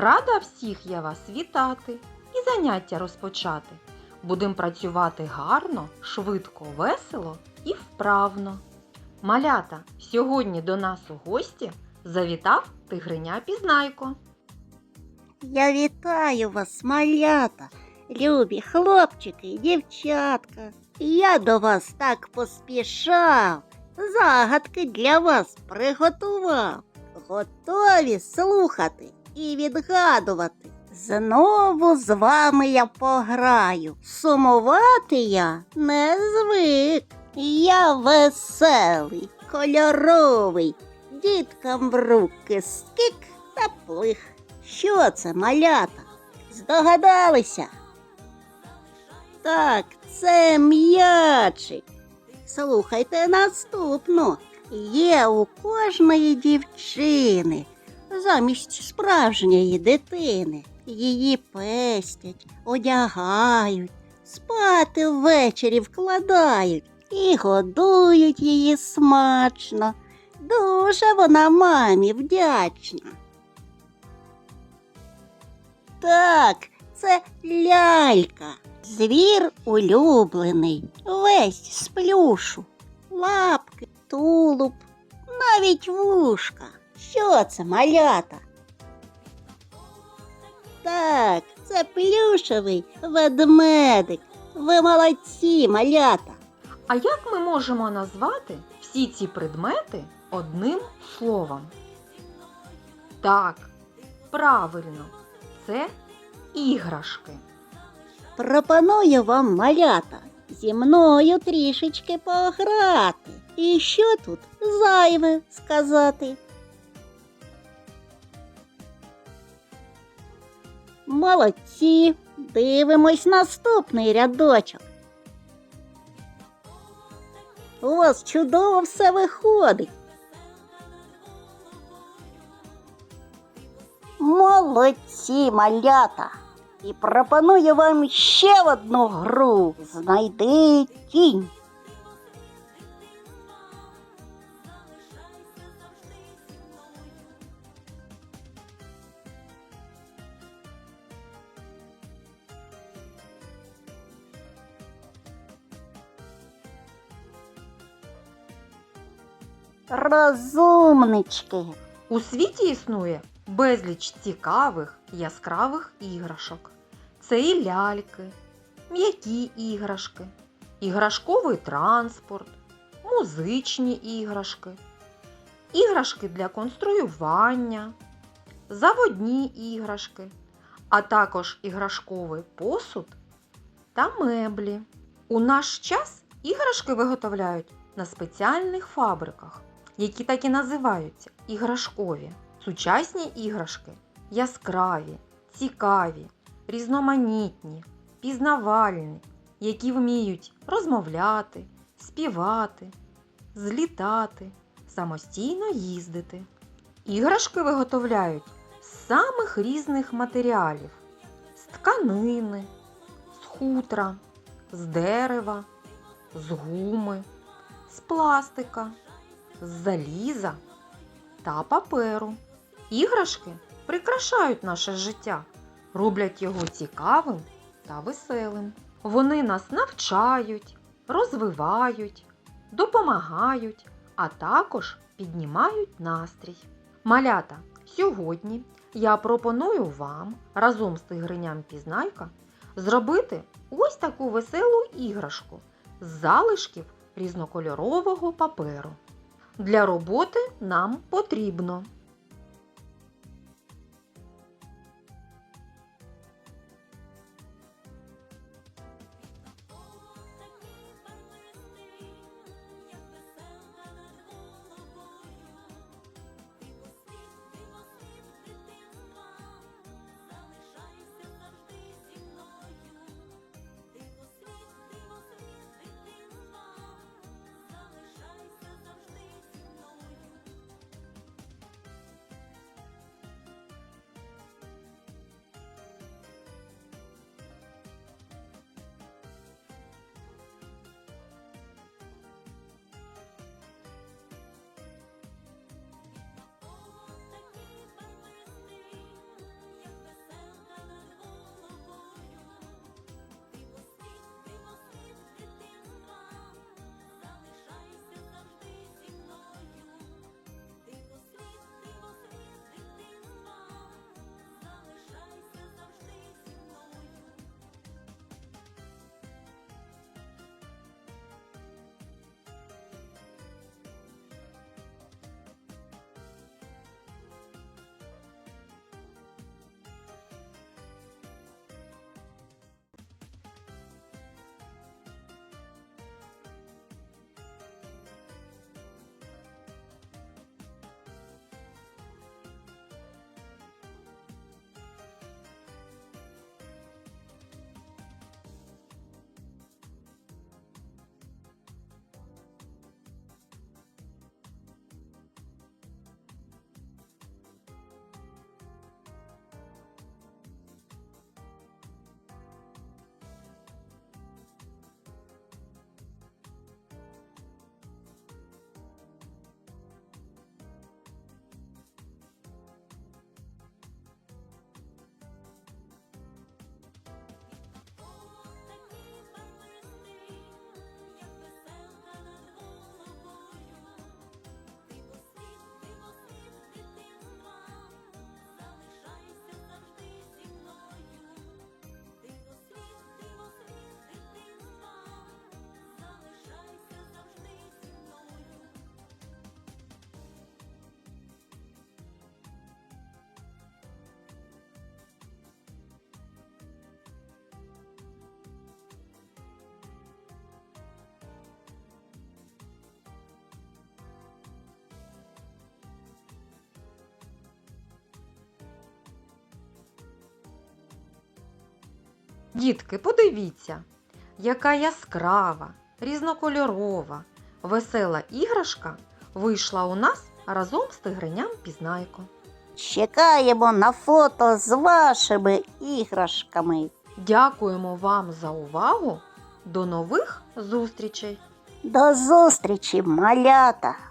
Рада всіх я вас вітати і заняття розпочати. Будем працювати гарно, швидко, весело і вправно. Малята, сьогодні до нас у гості завітав тигриня Пізнайко. Я вітаю вас, малята, любі хлопчики і дівчатка. Я до вас так поспішав, загадки для вас приготував. Готові слухати і відгадувати. Знову з вами я пограю. Сумувати я не звик. Я веселий, кольоровий, діткам в руки скик та плих. Що це, малята? Здогадалися? Так, це м'ячик. Слухайте наступну. Є у кожної дівчини замість справжньої дитини. Її пестять, одягають, спати ввечері вкладають і годують її смачно. Дуже вона мамі вдячна. Так, це лялька. Звір улюблений, весь з плюшу, лапки, тулуб, навіть вушка. Що це малята? Так, це плюшевий ведмедик. Ви молодці, малята. А як ми можемо назвати всі ці предмети одним словом? Так, правильно, це іграшки. Пропоную вам малята зі мною трішечки пограти. І що тут зайве сказати? Молодці, дивимось наступний рядочок. У вас чудово все виходить. Молодці, малята! І пропоную вам ще одну гру. Знайди тінь. Розумнички. У світі існує безліч цікавих яскравих іграшок. Це і ляльки, м'які іграшки, іграшковий транспорт, музичні іграшки, іграшки для конструювання, заводні іграшки, а також іграшковий посуд та меблі. У наш час іграшки виготовляють на спеціальних фабриках, які так і називаються іграшкові. Сучасні іграшки яскраві, цікаві, різноманітні, пізнавальні, які вміють розмовляти, співати, злітати, самостійно їздити. Іграшки виготовляють з самих різних матеріалів: з тканини, з хутра, з дерева, з гуми, з пластика, з заліза та паперу. Іграшки прикрашають наше життя, роблять його цікавим та веселим. Вони нас навчають, розвивають, допомагають, а також піднімають настрій. Малята, сьогодні я пропоную вам разом з тигриням Пізнайка зробити ось таку веселу іграшку з залишків різнокольорового паперу. Для роботи нам потрібно Дітки, подивіться, яка яскрава, різнокольорова, весела іграшка вийшла у нас разом з тигреням Пізнайко. Чекаємо на фото з вашими іграшками. Дякуємо вам за увагу. До нових зустрічей! До зустрічі, малята!